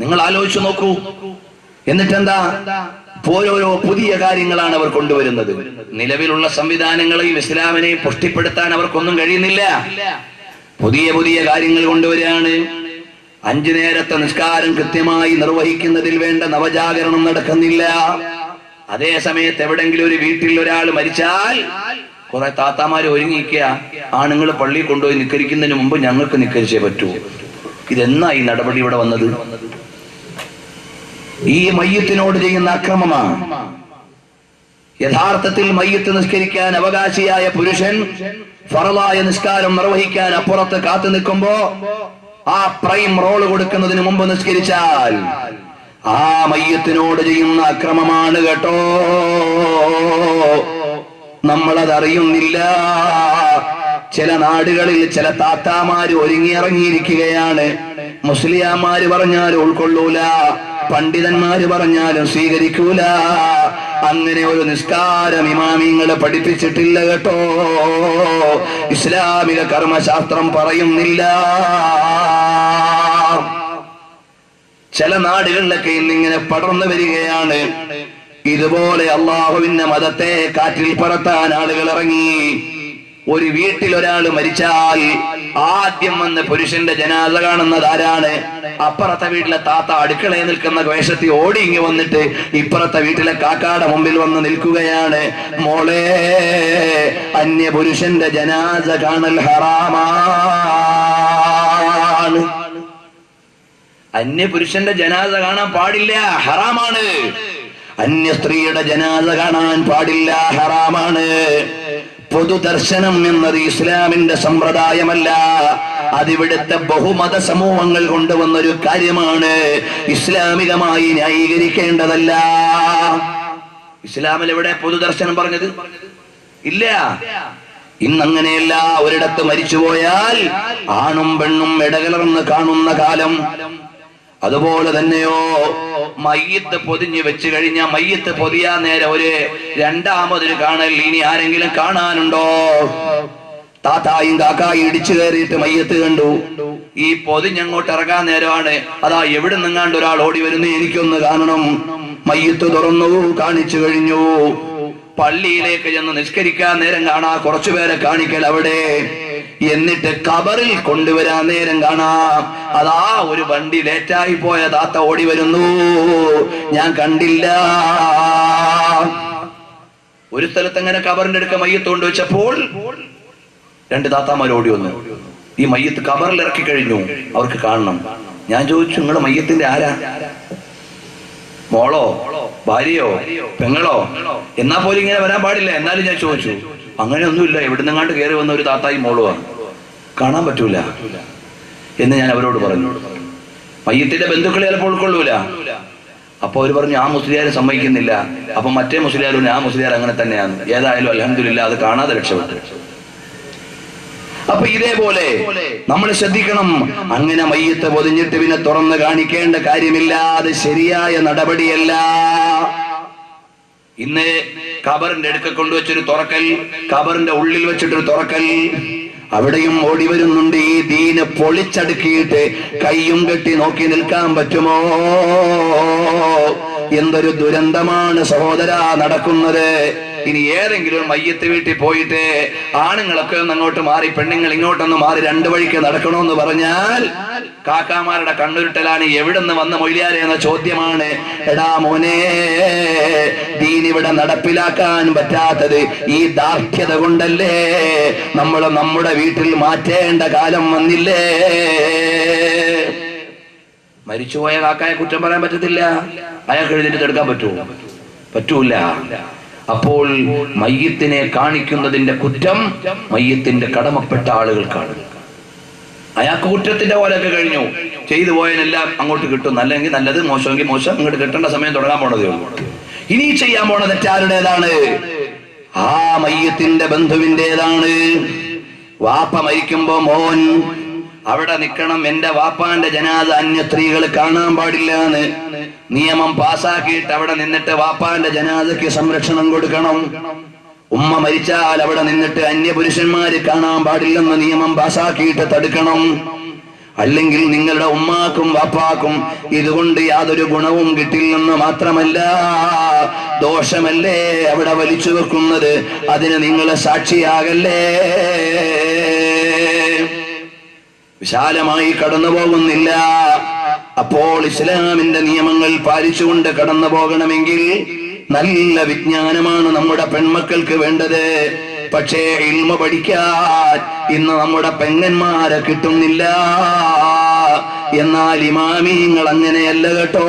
നിങ്ങൾ ആലോചിച്ചു നോക്കൂ. എന്നിട്ടെന്താ? ഓരോരോ പുതിയ കാര്യങ്ങളാണ് അവർ കൊണ്ടുവരുന്നത്. നിലവിലുള്ള സംവിധാനങ്ങളെയും ഇസ്ലാമിനെയും പുഷ്ടിപ്പെടുത്താൻ അവർക്കൊന്നും കഴിയുന്നില്ല. പുതിയ പുതിയ കാര്യങ്ങൾ കൊണ്ടുവരികയാണ്. അഞ്ചു നേരത്തെ നിസ്കാരം കൃത്യമായി നിർവഹിക്കുന്നതിൽ വേണ്ട നവജാഗരണം നടക്കുന്നില്ല. അതേ സമയത്ത് എവിടെങ്കിലും ഒരു വീട്ടിൽ ഒരാൾ മരിച്ചാൽ കുറെ താത്താമാര് ഒരുങ്ങിക്കുക ആണുങ്ങൾ പള്ളിയിൽ കൊണ്ടുപോയി നിക്കരിക്കുന്നതിന് മുമ്പ് ഞങ്ങൾക്ക് നിക്കരിച്ചേ പറ്റൂ. ഇതെന്നാ ഈ നടപടി ഇവിടെ വന്നത്? ഈ മയ്യത്തിനോട് ചെയ്യുന്ന അക്രമമാണ്. യഥാർത്ഥത്തിൽ മയ്യത്ത് നിസ്കരിക്കാൻ അവകാശിയായ പുരുഷൻ ഫറലായ നിസ്കാരം നിർവഹിക്കാൻ അപ്പുറത്ത് കാത്തു നിൽക്കുമ്പോ ആ പ്രൈം റോൾ കൊടുക്കുന്നതിന് മുമ്പ് നിസ്കരിച്ചാൽ ആ മയ്യത്തിനോട് ചെയ്യുന്ന അക്രമമാണ് കേട്ടോ. നമ്മളതറിയുന്നില്ല. ചില നാടുകളിൽ ചില താത്താമാര് ഒരുങ്ങിയിറങ്ങിയിരിക്കുകയാണ്. മുസ്ലിയാമാര് പറഞ്ഞാൽ ഉൾക്കൊള്ളൂല. പണ്ഡിതന്മാര് പറഞ്ഞാലും സ്വീകരിക്കൂല. അങ്ങനെ ഒരു നിസ്കാരം ഇമാമിങ്ങളെ പഠിപ്പിച്ചിട്ടില്ല കേട്ടോ. ഇസ്ലാമിക കർമ്മശാസ്ത്രം പറയുന്നില്ല. ചില നാടുകളിലൊക്കെ ഇന്നിങ്ങനെ പടർന്നു വരികയാണ്. ഇതുപോലെ അള്ളാഹുവിന്റെ മതത്തെ കാറ്റിൽ പറത്താൻ ആളുകൾ ഇറങ്ങി. ഒരു വീട്ടിൽ ഒരാൾ മരിച്ചാൽ ആദ്യം വന്ന് പുരുഷന്റെ ജനാല കാണുന്നത് ആരാണ്? അപ്പുറത്തെ വീട്ടിലെ താത്ത അടുക്കളയിൽ നിൽക്കുന്ന വേഷത്തിൽ ഓടി ഇങ്ങ് വന്നിട്ട് ഇപ്പുറത്തെ വീട്ടിലെ കാക്കാടെ മുമ്പിൽ വന്ന് നിൽക്കുകയാണ്. മോളെ അന്യ പുരുഷന്റെ ജനാസ കാണൽ ഹറാമാണ്. അന്യ പുരുഷന്റെ ജനാസ കാണാൻ പാടില്ല ഹറാമാണ്. അന്യ സ്ത്രീയുടെ ജനാസ കാണാൻ പാടില്ല ഹറാമാണ്. പൊതുദർശനം എന്നത് ഇസ്ലാമിന്റെ സമ്പ്രദായമല്ല. അതിവിടുത്തെ ബഹുമത സമൂഹങ്ങൾ കൊണ്ടുവന്നൊരു കാര്യമാണ് ഇസ്ലാമികമായി ന്യായീകരിക്കേണ്ടതല്ല. ഇസ്ലാമിൽ എവിടെ പൊതുദർശനം പറഞ്ഞത്? ഇല്ല. ഇന്നങ്ങനെയല്ല. ഒരിടത്ത് മരിച്ചുപോയാൽ ആണും പെണ്ണും ഇടകലർന്ന് കാണുന്ന കാലം. അതുപോലെ തന്നെയോ മയ്യത്ത് പൊതിഞ്ഞ് വെച്ച് കഴിഞ്ഞ മയ്യത്ത് പൊതിയാ നേരെ ഒരു രണ്ടാമതൊരു കാണൽ ഇനി ആരെങ്കിലും കാണാനുണ്ടോ? താത്തായും കാക്കായും ഇടിച്ചു കയറിയിട്ട് മയ്യത്ത് കണ്ടു. ഈ പൊതിഞ്ഞങ്ങോട്ട് ഇറങ്ങാൻ നേരമാണ്. അതാ എവിടെ നിങ്ങാണ്ട് ഒരാൾ ഓടി വരുന്നു എനിക്കൊന്ന് കാണണം. മയ്യത്ത് തുറന്നു കാണിച്ചു കഴിഞ്ഞു. പള്ളിയിലേക്ക് ചെന്ന് നിഷ്കരിക്കാൻ നേരം കാണാ കുറച്ചുപേരെ കാണിക്കൽ അവിടെ. എന്നിട്ട് കബറിൽ കൊണ്ടുവരാൻ നേരം കാണാം. അതാ ഒരു വണ്ടി ലേറ്റായി പോയ താത്ത ഓടി വരുന്നു. ഞാൻ കണ്ടില്ല. ഒരു സ്ഥലത്ത് അങ്ങനെ കബറിന്റെ അടുക്ക മയ്യത്ത് കൊണ്ടുവച്ചപ്പോൾ രണ്ട് താത്താമാർ ഓടി വന്നു. ഈ മയ്യത്ത് കബറിൽ ഇറക്കി കഴിഞ്ഞു. അവർക്ക് കാണണം. ഞാൻ ചോദിച്ചു നിങ്ങളുടെ മയ്യത്തിന്റെ ആരാ? മോളോ ഭാര്യയോ പെങ്ങളോ? എന്നാ പോലും ഇങ്ങനെ വരാൻ പാടില്ല. എന്നാലും ഞാൻ ചോദിച്ചു. അങ്ങനെയൊന്നുമില്ല. എവിടുന്നെങ്ങാണ്ട് കയറി വന്ന ഒരു താത്തായി മോളുവാണ് കാണാൻ പറ്റൂല എന്ന് ഞാൻ അവരോട് പറഞ്ഞു. മയ്യത്തിന്റെ ബന്ധുക്കളെ ചിലപ്പോൾ ഉൾക്കൊള്ളൂല. അപ്പൊ അവർ പറഞ്ഞു ആ മുസ്ലിയാർ സമ്മതിക്കുന്നില്ല. അപ്പൊ മറ്റേ മുസ്ലിയാർ ആ മുസ്ലിയാർ അങ്ങനെ തന്നെയാണ്. ഏതായാലും അലഹമില്ല അത് കാണാതെ രക്ഷപ്പെട്ടു. അപ്പൊ ഇതേപോലെ നമ്മൾ ശ്രദ്ധിക്കണം. അങ്ങനെ മയ്യത്ത് പൊതിഞ്ഞിട്ട് പിന്നെ തുറന്ന് കാണിക്കേണ്ട കാര്യമില്ല അത് ശരിയായ നടപടിയല്ല. ഇന്ന് കബറിന്റെ അടുക്ക കൊണ്ടുവച്ചൊരു തുറക്കൽ കബറിന്റെ ഉള്ളിൽ വെച്ചിട്ടൊരു തുറക്കൽ അവിടെയും ഓടി വരുന്നുണ്ട് ഈ ദീന് പൊളിച്ചടുക്കിയിട്ട് കയ്യും കെട്ടി നോക്കി നിൽക്കാൻ പറ്റുമോ? എന്തൊരു ദുരന്തമാണ് സഹോദര നടക്കുന്നത്. ഇനി ഏതെങ്കിലും മയ്യത്ത് വീട്ടിൽ പോയിട്ട് ആണുങ്ങളൊക്കെ ഒന്ന് അങ്ങോട്ട് മാറി പെണ്ണുങ്ങൾ ഇങ്ങോട്ടൊന്ന് മാറി രണ്ടു വഴിക്ക് നടക്കണമെന്ന് പറഞ്ഞാൽ കാക്കാമാരുടെ കണ്ണുരുട്ടലാണ് എവിടുന്ന് വന്ന മൊയ്ലിയാരെ എന്ന ചോദ്യമാണ്. എടാ മോനെ ദീൻ ഇവിടെ നടപ്പിലാക്കാൻ പറ്റാത്തത് ഈ ദാർഢ്യത കൊണ്ടല്ലേ? നമ്മൾ നമ്മുടെ വീട്ടിൽ മാറ്റേണ്ട കാലം വന്നില്ലേ? മരിച്ചുപോയ കാക്കായെ കുറ്റം പറയാൻ പറ്റത്തില്ല. അയാൾക്ക് എഴുതിട്ട് എടുക്കാൻ പറ്റൂ പറ്റൂല. അപ്പോൾ മയ്യത്തിനെ കാണിക്കുന്നതിന്റെ കുറ്റം മയ്യത്തിന്റെ കടമപ്പെട്ട ആളുകൾക്കാണ്. അയാൾക്ക് കുറ്റത്തിന്റെ പോലെയൊക്കെ കഴിഞ്ഞു. ചെയ്തു പോയതിനെല്ലാം അങ്ങോട്ട് കിട്ടും. അല്ലെങ്കിൽ നല്ലത് മോശമെങ്കിൽ മോശം. അങ്ങോട്ട് കിട്ടേണ്ട സമയം തുടങ്ങാൻ പോണതേ ഉള്ളൂ. ഇനി ചെയ്യാൻ പോണ തെറ്റാരുടേതാണ് ആ മയ്യത്തിന്റെ ബന്ധുവിന്റെതാണ് വാപ്പ മരിക്കുമ്പോ മോൻ അവിടെ നിൽക്കണം. എന്റെ വാപ്പാന്റെ ജനാദ അന്യ സ്ത്രീകൾ കാണാൻ പാടില്ല എന്ന് നിയമം പാസാക്കിയിട്ട് അവിടെ നിന്നിട്ട് വാപ്പാന്റെ ജനാദയ്ക്ക് സംരക്ഷണം കൊടുക്കണം. ഉമ്മ മരിച്ചാൽ അവിടെ നിന്നിട്ട് അന്യ പുരുഷന്മാര് കാണാൻ പാടില്ലെന്ന് നിയമം പാസാക്കിയിട്ട് തടുക്കണം. അല്ലെങ്കിൽ നിങ്ങളുടെ ഉമ്മാക്കും വാപ്പാക്കും ഇതുകൊണ്ട് യാതൊരു ഗുണവും കിട്ടില്ലെന്ന് മാത്രമല്ല ദോഷമല്ലേ അവിടെ വലിച്ചു വെക്കുന്നത്? അതിന് നിങ്ങൾ സാക്ഷിയാകല്ലേ? വിശാലമായി കടന്നു പോകുന്നില്ല അപ്പോൾ ഇസ്ലാമിന്റെ നിയമങ്ങൾ പാലിച്ചുകൊണ്ട് കടന്നു പോകണമെങ്കിൽ നല്ല വിജ്ഞാനമാണ് നമ്മുടെ പെൺമക്കൾക്ക് വേണ്ടത്. പക്ഷേ ഇൽമ പഠിക്കാൻ ഇന്ന് നമ്മുടെ പെങ്ങന്മാരെ കിട്ടുന്നില്ല. എന്നാൽ ഇമാമിങ്ങൾ അങ്ങനെയല്ല കേട്ടോ.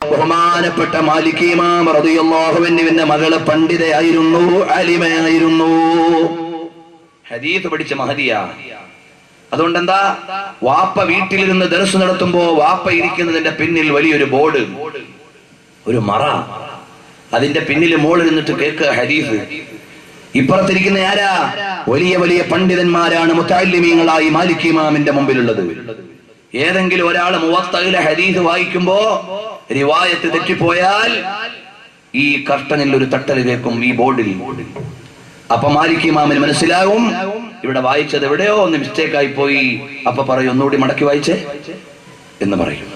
ബഹുമാനപ്പെട്ട മാലിക് ഇമാം റളിയല്ലാഹുവിന്റെ മകൾ പണ്ഡിതയായിരുന്നു അലിമയായിരുന്നു. ഹരീത് പഠിച്ച മഹദിയാ അതുകൊണ്ട് എന്താ വാപ്പ വീട്ടിലിരുന്ന് ദർസ് നടത്തുമ്പോ വാപ്പ ഇരിക്കുന്നതിന്റെ പിന്നിൽ വലിയൊരു ബോർഡ്. ഒരു മറ. അതിന്റെ പിന്നിൽ മോൾ നിന്നിട്ട് കേൾക്കുക ഹരീഫ് ഇപ്പുറത്തിരിക്കുന്ന ആരാ? വലിയ വലിയ പണ്ഡിതന്മാരാണ് മുത്താലിമീങ്ങളായി മാലിക് ഇമാമിന്റെ മുമ്പിലുള്ളത്. ഏതെങ്കിലും ഒരാൾ മുവത്തയിലെ ഹരീഫ് വായിക്കുമ്പോ റിവായത്ത് തെറ്റിപ്പോയാൽ ഈ കർട്ടനിൽ ഒരു തട്ടൽ കേൾക്കും ഈ ബോർഡിൽ. അപ്പൊ മാലിക് ഇമാമിന് മനസ്സിലാകും ഇവിടെ വായിച്ചത് എവിടെയോ ഒന്ന് മിസ്റ്റേക്ക് ആയി പോയി അപ്പൊ പറയും ഒന്നുകൂടി മടക്കി വായിച്ചേ എന്ന് പറയും.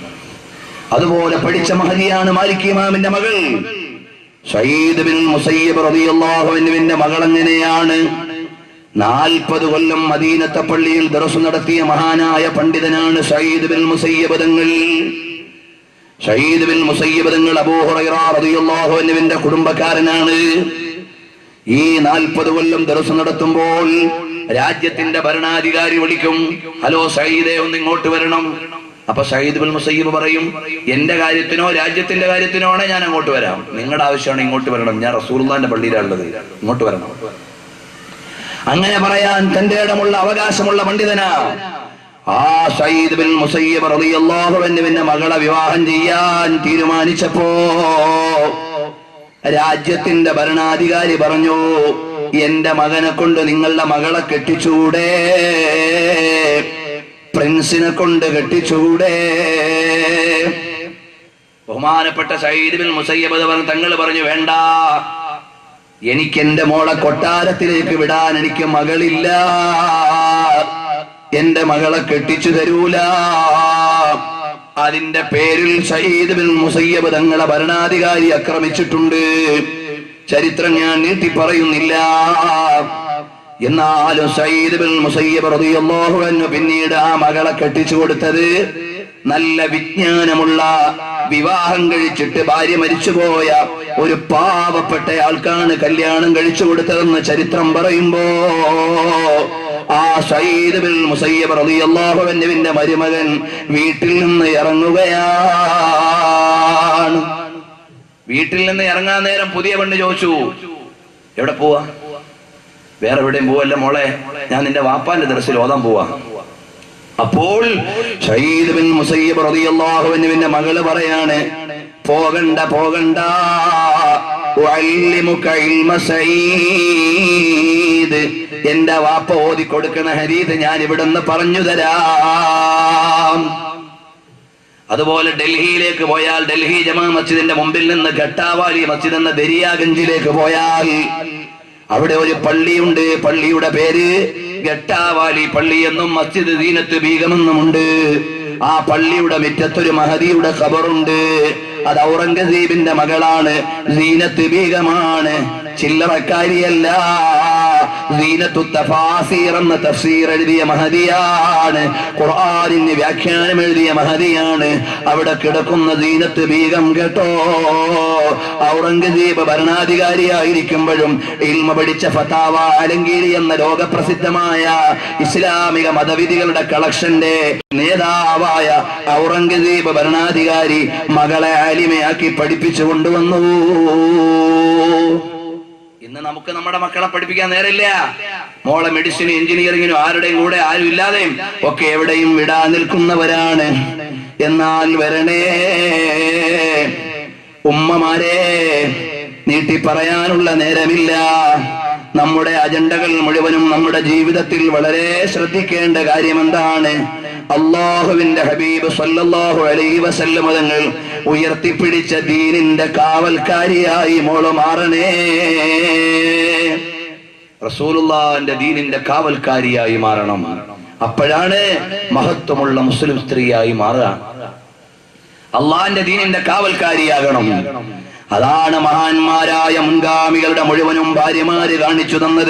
അതുപോലെ പഠിച്ച മഹതിയാണ് മാലിക് ഇമാമിന്റെ മകൾ. ഷഹീദ് ബിൻ മുസയ്യബ് നാൽപ്പത് കൊല്ലം മദീനത്തെ പള്ളിയിൽ ദറസ് നടത്തിയ മഹാനായ പണ്ഡിതനാണ് ഷഹീദ് ബിൻ മുസയ്യബ് തങ്ങൾ. ഷഹീദ് ബിൻ മുസയ്യബ് തങ്ങൾ കുടുംബക്കാരനാണ്. ഈ നാൽപ്പത് കൊല്ലം ദർസ് നടത്തുമ്പോൾ രാജ്യത്തിന്റെ ഭരണാധികാരി വിളിക്കും ഹലോ സയ്യിദേ ഒന്ന് ഇങ്ങോട്ട് വരണം. അപ്പൊ സയ്യിദ് ബിൻ മുസയ്യിബ് പറയും എന്റെ കാര്യത്തിനോ രാജ്യത്തിന്റെ കാര്യത്തിനോ ആണ് ഞാൻ അങ്ങോട്ട് വരാം. നിങ്ങളുടെ ആവശ്യമാണ് ഇങ്ങോട്ട് വരണം. ഞാൻ റസൂലുള്ളാന്റെ പള്ളിയിലാണുള്ളത്. ഇങ്ങോട്ട് വരണം. അങ്ങനെ പറയാൻ തന്റെ ഇടമുള്ള അവകാശമുള്ള പണ്ഡിതനാ ആ സയ്യിദ് ബിൻ മുസയ്യിബ് റളിയല്ലാഹു അൻഹുവിന്റെ മകളെ വിവാഹം ചെയ്യാൻ തീരുമാനിച്ചപ്പോ രാജ്യത്തിന്റെ ഭരണാധികാരി പറഞ്ഞു എന്റെ മകനെ കൊണ്ട് നിങ്ങളുടെ മകളെ കെട്ടിച്ചൂടെ പ്രിൻസിനെ കൊണ്ട് കെട്ടിച്ചൂടെ ബഹുമാനപ്പെട്ട സൈദിബിൻ മുസയ്യബ് പറഞ്ഞു തങ്ങൾ പറഞ്ഞു വേണ്ട. എനിക്ക് എന്റെ മോളെ കൊട്ടാരത്തിലേക്ക് വിടാൻ എനിക്ക് മകളില്ല. എന്റെ മകളെ കെട്ടിച്ചു തരൂല. അതിന്റെ പേരിൽ സയ്യിദ് ബിൻ മുസയ്യബ് തങ്ങളെ ഭരണാധികാരി ആക്രമിച്ചിട്ടുണ്ട്. ചരിത്രം ഞാൻ നീട്ടി പറയുന്നില്ല. എന്നാലും സയ്യിദ് ബിൻ മുസയ്യബ് റളിയല്ലാഹു അൻഹു പിന്നീട് ആ മകളെ കെട്ടിച്ചു കൊടുത്തത് നല്ല വിജ്ഞാനമുള്ള വിവാഹം കഴിച്ചിട്ട് ഭാര്യ മരിച്ചുപോയ ഒരു പാവപ്പെട്ട ആൾക്കാണ് കല്യാണം കഴിച്ചു കൊടുത്തതെന്ന് ചരിത്രം പറയുമ്പോ ആ സയ്യിദ് ബിൻ മുസയ്യബ് റളിയല്ലാഹു അൻഹുവിന്റെ മരുമകൻ വീട്ടിൽ നിന്ന് ഇറങ്ങുകയാണ്. വീട്ടിൽ നിന്ന് ഇറങ്ങാൻ നേരം പുതിയ പെണ്ണ് ചോദിച്ചു. എവിടെ പോവാ? വേറെ എവിടെയും പോവല്ല മോളെ? ഞാൻ നിന്റെ വാപ്പാന്റെ ദർശനം ഓതാൻ പോവാ. അപ്പോൾ മകൾ പറയാണ് പോകണ്ട പോകണ്ട. എന്റെ വാപ്പ ഓതി കൊടുക്കണ ഹരീത് ഞാൻ ഇവിടുന്ന് പറഞ്ഞു തരാം. അതുപോലെ ഡൽഹിയിലേക്ക് പോയാൽ ഡൽഹി ജമാ മസ്ജിദിന്റെ മുമ്പിൽ നിന്ന് ഘട്ടാവാലി മസ്ജിദ് എന്ന ദരിയാഗഞ്ചിലേക്ക് പോയാൽ അവിടെ ഒരു പള്ളിയുണ്ട്. പള്ളിയുടെ പേര് ഘട്ടാവാലി പള്ളി എന്നും മസ്ജിദ് ദീനത്ത് ബീഗമെന്നുമുണ്ട്. ആ പള്ളിയുടെ മുറ്റത്തൊരു മഹദിയുടെ ഖബറുണ്ട്. അത് ഔറംഗസീബിന്റെ മകളാണ്. ദീനത്ത് ബീഗമാണ്. ചില്ലറക്കാരിയല്ല. എന്ന തഫ്സീർ എഴുതിയ മഹതിയാണ് ഖുർആാനിന് വ്യാഖ്യാനം എഴുതിയ മഹതിയാണ് അവിടെ കിടക്കുന്ന ദീനത്ത് ബീഗം കേട്ടോ. ഔറംഗസീബ് ഭരണാധികാരിയായിരിക്കുമ്പോഴും ഇൽമ പഠിച്ച ഫതാവ അലങ്കീരി എന്ന ലോകപ്രസിദ്ധമായ ഇസ്ലാമിക മതവിധികളുടെ കളക്ഷന്റെ നേതാവായ ഔറംഗസീബ് ഭരണാധികാരി മകളെ അലിമയാക്കി പഠിപ്പിച്ചു കൊണ്ടുവന്നു. ഇന്ന് നമുക്ക് നമ്മുടെ മക്കളെ പഠിപ്പിക്കാൻ നേരമില്ല. മോളെ മെഡിസിനും എഞ്ചിനീയറിങ്ങിനും ആരുടെയും കൂടെ ആരും ഇല്ലാതെയും ഒക്കെ എവിടെയും വിടാ നിൽക്കുന്നവരാണ്. എന്നാൽ വരണേ. ഉമ്മമാരെ നീട്ടി പറയാനുള്ള നേരമില്ല. നമ്മുടെ അജണ്ടകൾ മുഴുവനും നമ്മുടെ ജീവിതത്തിൽ വളരെ ശ്രദ്ധിക്കേണ്ട കാര്യം എന്താണ് അള്ളാഹുവിന്റെ ഹബീബ് സല്ലല്ലാഹു അലൈഹി വസല്ലം തങ്ങൾ ഉയർത്തിപ്പിടിച്ച ദീനിന്റെ കാവൽക്കാരിയായി മോൾ മാറണേ. റസൂലുള്ളാന്റെ ദീനിന്റെ കാവൽക്കാരിയായി മാറണം. അപ്പോഴാണ് മഹത്വമുള്ള മുസ്ലിം സ്ത്രീയായി മാറുക. അള്ളാന്റെ ദീനിന്റെ കാവൽക്കാരിയാകണം. അതാണ് മഹാന്മാരായ മുൻഗാമികളുടെ മുഴുവനും ഭാര്യമാര് കാണിച്ചു തന്നത്.